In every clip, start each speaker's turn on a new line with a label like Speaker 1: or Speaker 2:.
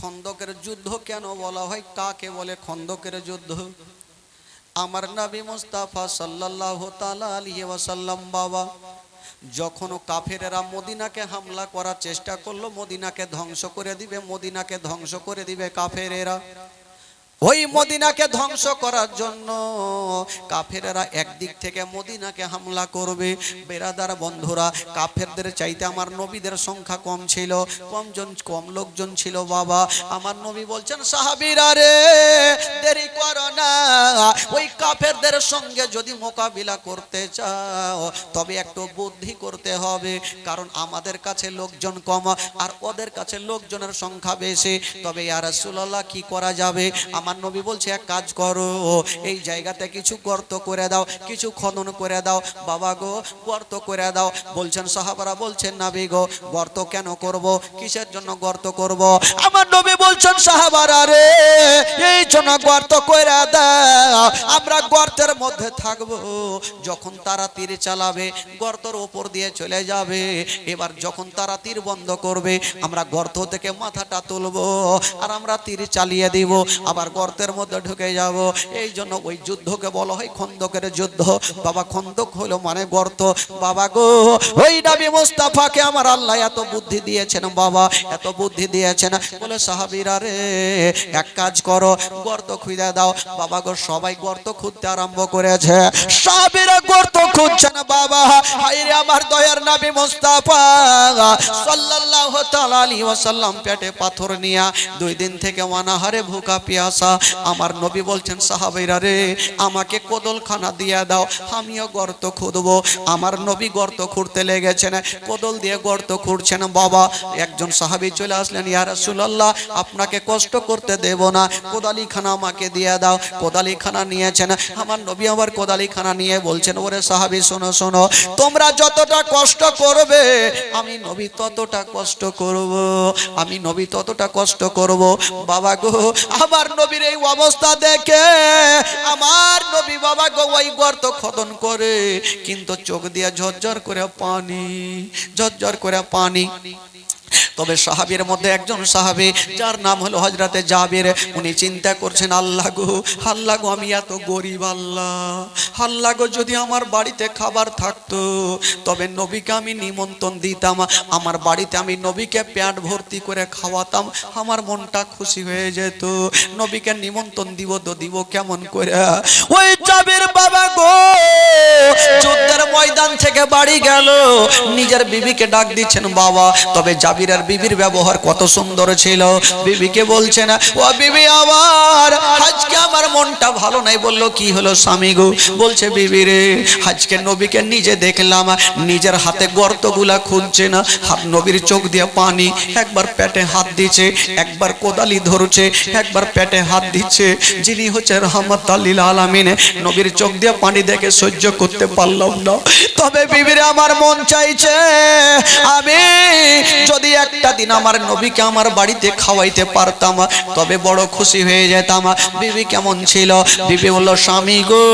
Speaker 1: খন্দকের যুদ্ধ কেন বলা হয়? কাকে বলে খন্দকের যুদ্ধ? আমার নবী মুস্তাফা সাল্লাল্লাহু তাআলা আলাইহি ওয়াসাল্লাম বাবা, যখন কাফেরেরা মদিনাকে হামলা করার চেষ্টা করল, মদিনাকে ধ্বংস করে দিবে, মদিনাকে ধ্বংস করে দিবে কাফেরেরা। ওই মদিনাকে ধ্বংস করার জন্য কাফেরেরা একদিক থেকে মদিনাকে হামলা করবে। বেরাদার বন্ধুরা, কাফেরদের চাইতে আমার নবীদের সংখ্যা কম ছিল, কমজন, কম লোকজন ছিল বাবা। আমার নবী বলছেন, সাহাবিরা রে, দেরি করো না। ওই কাফেরদের সঙ্গে যদি মোকাবিলা করতে চাও, তবে একটু বুদ্ধি করতে হবে। কারণ আমাদের কাছে লোকজন কম, আর ওদের কাছে লোকজনের সংখ্যা বেশি। তবে ইয়া রাসূলুল্লাহ, কি করা যাবে? আমার নবী বলছে, এক কাজ করো, এই জায়গাতে কিছু গর্ত করে দাও, কিছু খনন করে দাও। বাবা গো, গর্ত করে দাও। বলছেন, সাহাবারা বলছেন, নাবি গো, গর্ত কেন করব? কিসের জন্য গর্ত করব? আমার নবী বলছেন, সাহাবারা রে, এই জন্য গর্ত করে দাও। আমরা গর্তের মধ্যে থাকব। যখন তারা তীর চালাবে, গর্তর ওপর দিয়ে চলে যাবে। এবার যখন তারা তীর বন্ধ করবে, আমরা গর্ত থেকে মাথাটা তুলবো আর আমরা তীর চালিয়ে দিব। আবার গর্তের মধ্যে ঢুকে যাব। এই জন্য ওই যুদ্ধকে বলা হয় খন্দকের যুদ্ধ। বাবা, খন্দক হলো মানে গর্ত। বাবা গো, ওই নবী মুস্তাফাকে আমার আল্লাহ এত বুদ্ধি দিয়েছেন, বাবা, এত বুদ্ধি দিয়েছেন। বলে, সাহাবীরা রে, এক কাজ করো, গর্ত খুঁজে দাও। বাবা গো, সবাই গর্ত খুঁজতে আরম্ভ করেছে। সাহাবীরা গর্ত খুঁজছেন, বাবা হাইরে আমার দয়ার নবী মুস্তাফা, সাল্লাল্লাহু তাআলা আলাইহি ওয়াসাল্লাম পেটে পাথর নিয়া দুই দিন থেকে অনাহারে ভুকা পিয়াসা আমার নবী বলছেন, সাহাবীরা রে, আমাকে কোদলখানা দিয়ে দাও, আমিও গর্ত খুঁড়বো। আমার নবী গর্ত খুঁড়তে লেগেছেন কোদল দিয়ে গর্ত খুঁড়ছেন বাবা, একজন সাহাবী চলে আসলেন, ইয়া আপনাকে কষ্ট করতে দেব না, কোদালিখানা আমাকে দিয়ে দাও। কোদালিখানা নিয়েছেন আমার নবী আবার কোদালিখানা নিয়ে বলছেন, ওরে সাহাবী, শোনো শোনো, তোমরা যতটা কষ্ট করবে, আমি নবী ততটা কষ্ট করব, আমি নবী ততটা কষ্ট করব। বাবা গো, আমার নবীর এই অবস্থা দেখে আমার নবী বাবা গো ওই গর্ত খতন করে, কিন্তু চোখ দিয়ে ঝরঝর করে পানি, ঝরঝর করে পানি। তবে সাহাবীর মধ্যে একজন সাহাবী, যার নাম হলো হজরতে জাবির, উনি চিন্তা করছেন, আল্লাহ গো আল্লাহ গো, আমি এত গরিব আল্লাহ। আল্লাহ গো, যদি আমার বাড়িতে খাবার থাকতো, তবে নবীকে আমি নিমন্ত্রণ দিতাম, আমার বাড়িতে আমি নবীকে প্যাট ভর্তি করে খাওয়াতাম, আমার মনটা খুশি হয়ে যেত। নবীকে নিমন্ত্রণ দিব তো দিব কেমন করে? ওই জাবির বাবা গো থেকে বাড়ি গেল। নিজের বিবিকে ডাক দিচ্ছেন, বাবা, তবে জাবিরের বিবির ব্যবহার কত সুন্দর ছিল। বিবিকে বলছে না ও বিবি আমার, আজকে আমার মনটা ভালো নাই। বলল, কি হলো স্বামী গো? বলছে, বিবি রে, আজকে নবীকে নিজে দেখলাম, নিজের হাতে গর্তগুলা খুঁজছে না। হাত নবীর চোখ দিয়ে পানি, একবার পেটে হাত দিচ্ছে, একবার কোদালি ধরছে, একবার পেটে হাত দিচ্ছে। যিনি হচ্ছে রহমত আল্লিল আলমিনে, নবীর চোখ দিয়ে পানি দেখে সহ্য করতে পারলাম না। তবে বিবিরে আমার মন চাইছে। আমি যদি একটা দিন আমার নবীকে আমার বাড়িতে খাওয়াইতে পারতাম, তবে বড় খুশি হয়ে যেতাম। বিবি কেমন ছিল? বিবি বলল, স্বামী গো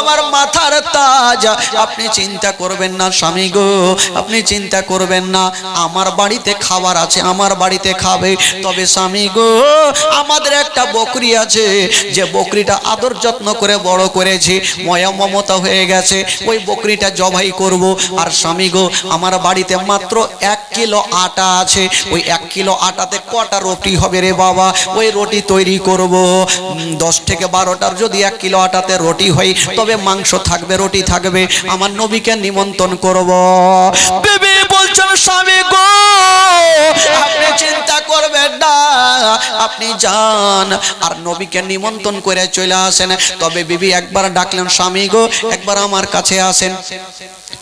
Speaker 1: আমার মাথার তাজ। আপনি চিন্তা করবেন না, স্বামী গো, আপনি চিন্তা করবেন না। আমার বাড়িতে খাবার আছে, আমার বাড়িতে খাবে। তবে স্বামী গো, আমাদের একটা বকরি আছে, যে বকরিটা আদর যত্ন করে বড় করেছি, ময়া মমতা হয়ে গেছে, ওই বকরিটা জবাই করব। আর স্বামী গো, আমার বাড়িতে মাত্র এক কিলো আটা আছে, ওই এক কিলো আটাতে কটা রুটি হবে রে বাবা? ওই রুটি তৈরি করব। দশ থেকে বারোটার যদি এক কিলো আটাতে রুটি হয় তবে মাংস থাকবে, রুটি থাকবে, আমার নবীকে নিমন্ত্রণ করব। বিবি বলছেন, স্বামী গো, আপনি চিন্তা করবেন না, আপনি যান। আর নবীকে নিমন্ত্রণ করে চলে আসেন। তবে বিবি একবার ডাকলেন, স্বামী গো, একবার আমার কাছে আসেন।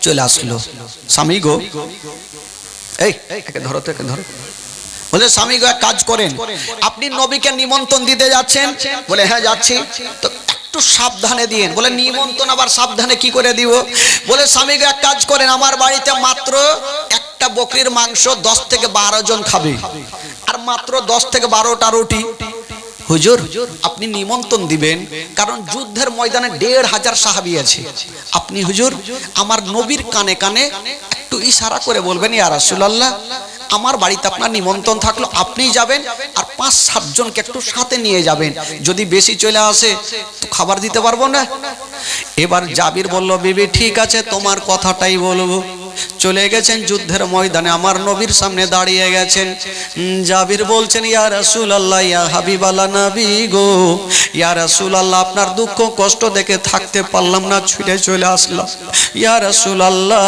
Speaker 1: চলে আসলো। স্বামী গো, এই, একে ধরো তো, একে ধরো। বলে, স্বামী গো, এক কাজ করেন। আপনি নবীকে নিমন্ত্রণ দিতে যাচ্ছেন? বলে হ্যাঁ যাচ্ছি। তো একটু সাবধানে দিন বলে, নিমন্ত্রণ আবার সাবধানে কি করে দিব? বলে স্বামী গো এক কাজ করেন, আমার বাড়িতে মাত্র একটা বকরির মাংস দশ থেকে বারো জন খাবে। আর মাত্র দশ থেকে বারোটা রুটি। হুজুর, আপনি নিমন্ত্রণ দিবেন, কারণ যুদ্ধের ময়দানে দেড় হাজার সাহাবি আছে। আপনি হুজুর, আমার নবীর কানে কানে একটু ইশারা করে বলবেন, ইয়া রাসূলুল্লাহ আমার বাড়িতে আপনার নিমন্ত্রণ থাকল আপনি যাবেন আর পাঁচ সাতজনকে একটু সাথে নিয়ে যাবেন। যদি বেশি চলে আসে, তো খাবার দিতে পারব না? এবার জাবির বলল, বিবি, ঠিক আছে, তোমার কথাটাই বলব। চলে গেছেন যুদ্ধের ময়দানে। আমার নবীর সামনে দাঁড়িয়ে গেছেন। জাবির বলছেন, ইয়া রাসূল আল্লাহ ইয়া হাবিবাল্লাহ নবী গো, ইয়া রাসূল আল্লাহ আপনার দুঃখ কষ্ট দেখে থাকতে পারলাম না, ছুটে চলে আসলাম। ইয়া রাসূল আল্লাহ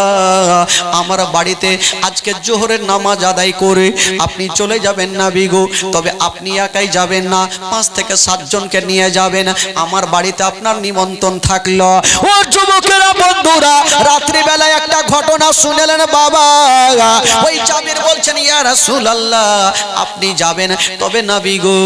Speaker 1: আমার বাড়িতে আজকে জোহরের নামাজ আদায় করে আপনি চলে যাবেন না বিগো তবে আপনি একাই যাবেন না, পাঁচ থেকে সাতজনকে নিয়ে যাবেন। আমার বাড়িতে আপনার নিমন্ত্রণ থাকল। ও যুবকেরা, বন্ধুরা, রাত্রিবেলায় একটা ঘটনা শুনেলেন বাবা ওই জাবির বলছেন, ইয়া রাসূলুল্লাহ, আপনি যাবেন তবে নবী গো,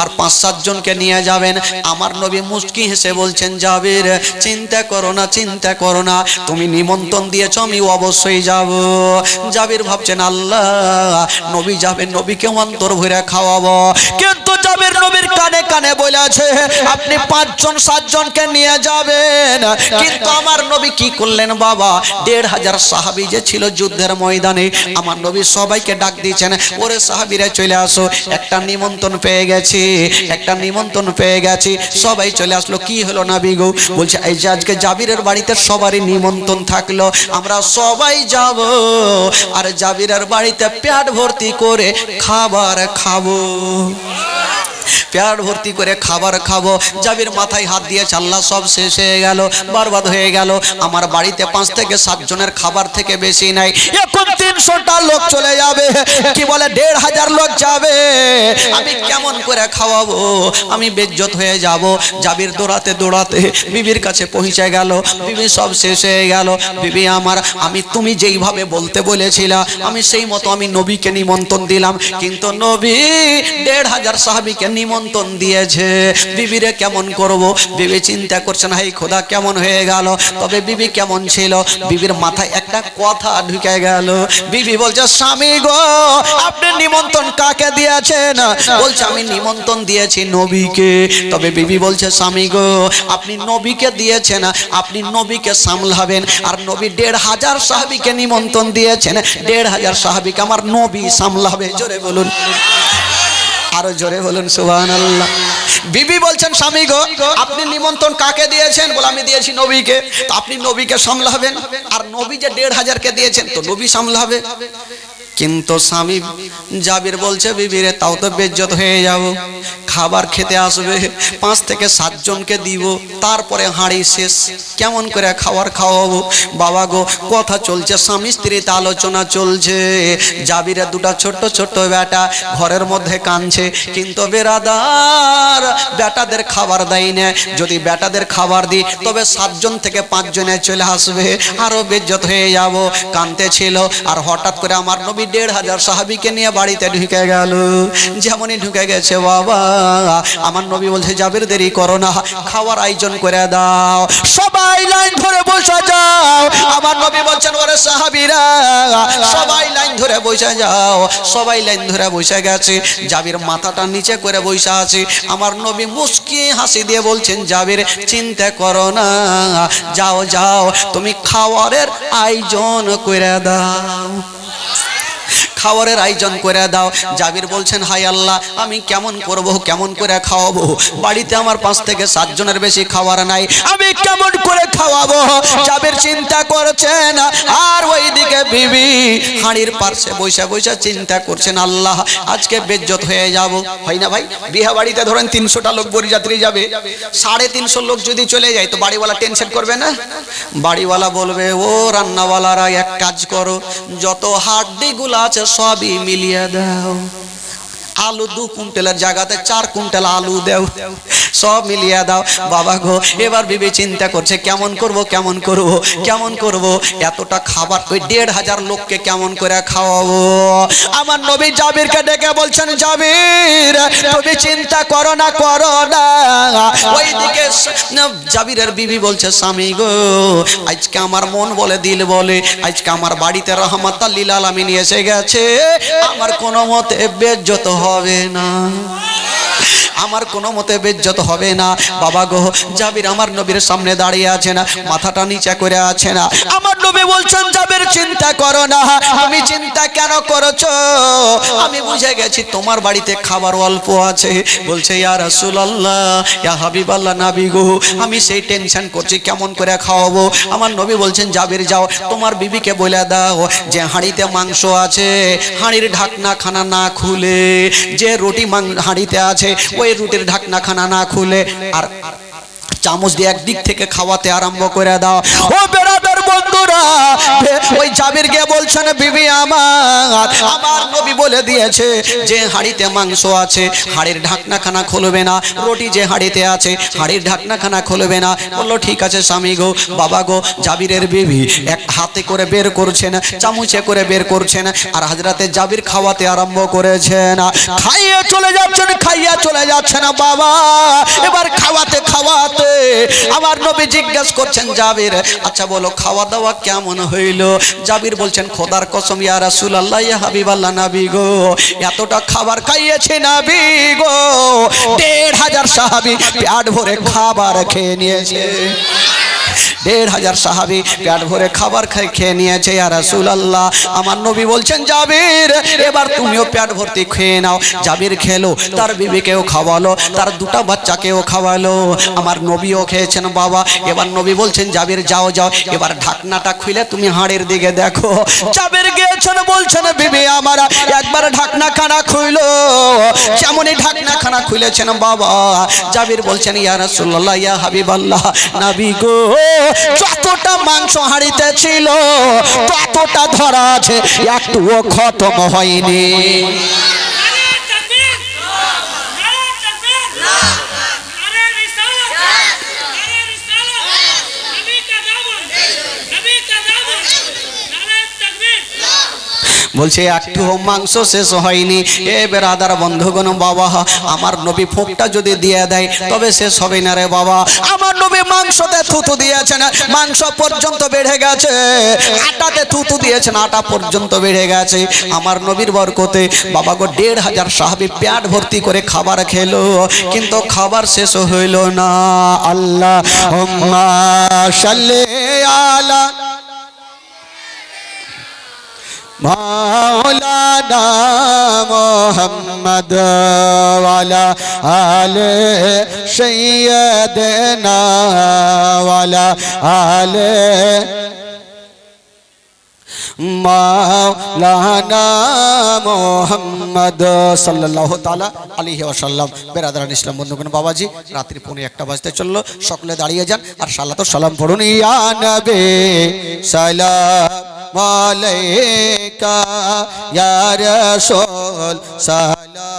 Speaker 1: আর পাঁচ সাতজনকে নিয়ে যাবেন। আমার নবী মুস্কি হেসে বলছেন, জাবির, চিন্তা করো না, চিন্তা করো না, তুমি নিমন্ত্রণ দিয়েছ, আমি অবশ্যই যাব। জাবির ভাবছেন, আল্লাহ, নবী যাবেন নবীকে অন্তর ভরে খাওয়াবো। কিন্তু জাবির নবীর কানে কানে বলেছে, আপনি পাঁচজন, সাতজনকে নিয়ে যাবেন। কিন্তু আমার নবী কি করলেন বাবা, দেড় হাজার সাহাবি যে ছিল যুদ্ধের ময়দানে, আমার নবী সবাইকে ডাক দিয়েছেন, ওরে সাহাবিরা চলে আসো। একটা নিমন্ত্রণ পেয়ে গেছি, একটা নিমন্ত্রণ পেয়ে গেছি। সবাই চলে আসলো, কি হলো না বিগু বলছে, এই যে আজকে জাবিরের বাড়িতে সবারই নিমন্ত্রণ থাকল, আমরা সবাই যাব আর জাবিরের বাড়িতে পেট ভর্তি করে খাবার খাব। পেয়ার ভর্তি করে খাবার খাব। জাবির মাথায় হাত দিয়ে চাল্লা সব শেষ হয়ে গেল, বরবাদ হয়ে গেল। আমার বাড়িতে পাঁচ থেকে সাত জনের খাবার থেকে বেশি নাই। এখন তিনশোটা লোক চলে যাবে, কি বলে, দেড় হাজার লোক যাবে। আমি কেমন করে খাওয়াবো? আমি বেজ্জত হয়ে যাব। জাবির দৌড়াতে দৌড়াতে বিবির কাছে পৌঁছে গেল। বিবি সব শেষ হয়ে গেল। বিবি আমার, আমি তুমি যেইভাবে বলতে বলেছিলা, আমি সেই মতো আমি নবীকে নিমন্ত্রণ দিলাম। কিন্তু নবী দেড় হাজার সাহাবিকে নিমন্ত্রণ দিয়েছে। বিবিরে কেমন করব? বিবি চিন্তা করছেন হাই খোদা, কেমন হয়ে গেল? তবে বিবি কেমন ছিল? বিবির মাথায় একটা কথা ঢুকে গেল। বিবি বলছে, স্বামী গো, আপনি নিমন্ত্রণ কাকে দিয়েছেন? বলছে, আমি নিমন্ত্রণ দিয়েছি নবীকে। তবে বিবি বলছে, স্বামী গো, আপনি নবীকে দিয়েছেন, আপনি নবীকে সামলাবেন। আর নবী দেড় হাজার সাহাবিকে নিমন্ত্রণ দিয়েছেন। দেড় হাজার সাহাবিকে আমার নবী সামলাবে, জোরে বলুন। আরও জোরে বলুন সুহান আল্লাহ বিবি বলছেন, স্বামী গো, আপনি নিমন্ত্রণ কাকে দিয়েছেন? বলে, আমি দিয়েছি নবীকে। আপনি নবীকে সামলাবেন, আর নবী যে দেড় হাজারকে দিয়েছেন, তো নবী সামলাবে। কিন্তু স্বামী জাবির বলছে, বিবিরে, তাও তো বেজ্জত হয়ে যাব। খাবার খেতে আসবে, পাঁচ থেকে সাতজনকে দিব, তারপরে হাঁড়ি শেষ। কেমন করে খাবার খাওয়াবো? বাবা গো, কথা চলছে, স্বামী স্ত্রীতে আলোচনা চলছে। জাবিরে দুটা ছোট্ট ছোট্ট বেটা ঘরের মধ্যে কাঁদছে। কিন্তু বেরাদার, বেটাদের খাবার দেয় না। যদি বেটাদের খাবার দিই, তবে সাতজন থেকে পাঁচজনে চলে আসবে। আরও বেজ্জত হয়ে যাব। কানতে ছিল, আর হঠাৎ করে আমার নবী দেড় হাজার সাহাবিকে নিয়ে বাড়িতে ঢুকে গেল। যেমনই ঢুকে গেছে বাবা। আমার নবী বলছে যাবের দেরি করো না, খাওয়ার আয়োজন করে দাও। সবাই লাইন ধরে বসে যাও। আমার নবী বলছেন, ওরে সাহাবিরা, সবাই লাইন ধরে বসে যাও। সবাই লাইন ধরে বসে গেছে। জাবির মাথাটা নিচে করে বসে আছে। আমার নবী মুস্কি হাসি দিয়ে বলছেন, জাবির, চিন্তা করো না। যাও যাও। তুমি খাওয়ারের আয়োজন করে দাও। খাবারের আয়োজন করে দাও। জাবির বলছেন হাই আল্লাহ, আমি কেমন করব, কেমন করে খাওয়াবো? বাড়িতে আমার পাঁচ থেকে সাতজনের বেশি খাবার নাই। আমি কেমন করে খাওয়াবো? জাবির চিন্তা করছেন আর ওইদিকে বিবি হাঁড়ির পার্শ্বে বৈশা বৈশা চিন্তা করছেন, আল্লাহ, আজকে বেজ্জত হয়ে যাব। হয় না ভাই? বিহা বাড়িতে ধরেন তিনশোটা লোক বরিযাত্রী যাবে। সাড়ে তিনশো লোক যদি চলে যায়, তো বাড়িওয়ালা টেনশন করবে না? বাড়িওয়ালা বলবে, ও রান্নাওয়ালারা, এক কাজ করো। যত হাড্ডিগুলো আছে সবই মিলিয়ে দাও আলু দু কুইন্টালের জায়গাতে চার কুইন্টাল আলু দেও। সব মিলিয়ে দাও। বাবা গো, এবার বিবে চিন্তা করছে, কেমন করব কেমন করব কেমন করব? এতটা খাবার ওই দেড় হাজার লোককে কেমন করে খাওয়াবো? আমার নবী জাবিরকে ডেকে বলছেন, জাবির, তুমি চিন্তা করো না করো না। ওইদিকে জাবিরের বিবি বলছে, স্বামী গো, আজকে আমার মন বলে দিল বলে, আজকে আমার বাড়িতে রহমত লিল আলামিন এসে গেছে। আমার কোনো মতে বেজ্জত হবে না। আমার কোনো মতে বেজ্জত হবে না। বাবা গো, জাবির আমার নবীর সামনে দাঁড়িয়ে আছে না, মাথাটা নিচে করে আছে না। আমার নবী বলছেন, জাবির, চিন্তা করো না। তুমি চিন্তা কেন করছ? আমি বুঝে গেছি, তোমার বাড়িতে খাবার অল্প আছে। বলছে, ইয়া রাসূলুল্লাহ, ইয়া হাবিবাল্লাহ নাবি গো, আমি সেই টেনশন করছি, কেমন করে খাওয়াবো? আমার নবী বলছেন, জাবির, যাও, তোমার বিবিকে বলে দাও যে হাঁড়িতে মাংস আছে, হাঁড়ির ঢাকনা খানা না খুলে, যে রুটি হাঁড়িতে আছে, ওই রুটির ঢাকনা খানা না খুলে, আর চামচ দিয়ে একদিক থেকে খাওয়াতে আরম্ভ করে দাও। ও বেড়াদার বন্ধুরা ওই জাবির গিয়ে বলছেন, বিবি আমার আমার নবী বলে দিয়েছে, যে হাঁড়িতে মাংস আছে, হাঁড়ির ঢাকনা খানা খুলবে না, রুটি যে হাঁড়িতে আছে, হাঁড়ির ঢাকনা খানা খুলবে না। বলল, ঠিক আছে স্বামী গো, বাবা গো, জাবিরের বিবি এক হাতে করে বের করছেন, চামচে করে বের করছেন, আর হাজরাতে জাবির খাওয়াতে আরম্ভ করেছেন। খাইয়ে চলে যাচ্ছেন, খাইয়ে চলে যাচ্ছেন বাবা। এবার খাওয়াতে খাওয়াতে আমার নবী জিজ্ঞেস করছেন, জাবির আচ্ছা বলো, খাওয়া দাওয়া কেমন হইল? জাবির বলছেন, খোদার কসম, ইয়া রাসূলুল্লাহ, ইয়া হাবিবাল্লাহ নবী গো। এতটা খাবার খাইয়েছে নবী গো। দেড় হাজার সাহাবী পেট ভরে খাবার খেয়ে নিয়েছে। দেড় হাজার সাহাবি পেট ভরে খাবার খাই খেয়ে নিয়েছে আর রাসূল আল্লাহ আমার নবী বলছেন, জাবির, এবার তুমিও পেট ভর্তি খেয়ে নাও। জাবির খেলো, তার বিবিকেও খাওয়ালো, তার দুটা বাচ্চাকেও খাওয়ালো। আমার নবীও খেয়েছেন, বাবা। এবার নবী বলছেন, জাবির, যাও যাও। এবার ঢাকনাটা খুলে তুমি হাড়ের দিকে দেখো। জাবির গিয়েছেন, বলছেন, বিবি আমার, একবার ঢাকনা খানা খুইলো যেমনই ঢাকনা খানা খুলেছেন, বাবা। জাবির বলছেন, ইয়া রাসূলুল্লাহ, ইয়া হাবিবাল্লাহ, নবী গো যতটা মাংস হাঁড়িতে ছিল ততটা ধরা আছে একটুও খতম হয়নি। বলছে, একটু মাংস শেষ হয়নি। এ বেরাদার বন্ধুগণ, বাবা, আমার নবী ফুকটা যদি দিয়ে দেয়, তবে শেষ হবে না রে বাবা। আমার নবী মাংসতে থুতু দিয়েছেন, মাংস পর্যন্ত বেড়ে গেছে। আটাতে থুতু দিয়েছেন, আটা পর্যন্ত বেড়ে গেছে। আমার নবীর বরকতে বাবা গো, দেড় হাজার সাহাবি পেট ভর্তি করে খাবার খেলো, কিন্তু খাবার শেষ হইল না। আল্লাহ আলা মাওলানা মোহাম্মদ ওয়ালা আলে সৈয়দনা ওয়ালা মোহাম্মদ তালা বাবাজি, রাত্রি পৌনে একটা বাজতে চলল। সকলে দাঁড়িয়ে যান, আর সাল্লা তো সালাম পড়ুন। ইয়ানবে সালাম। আলাইকা ইয়া রাসূল সালাম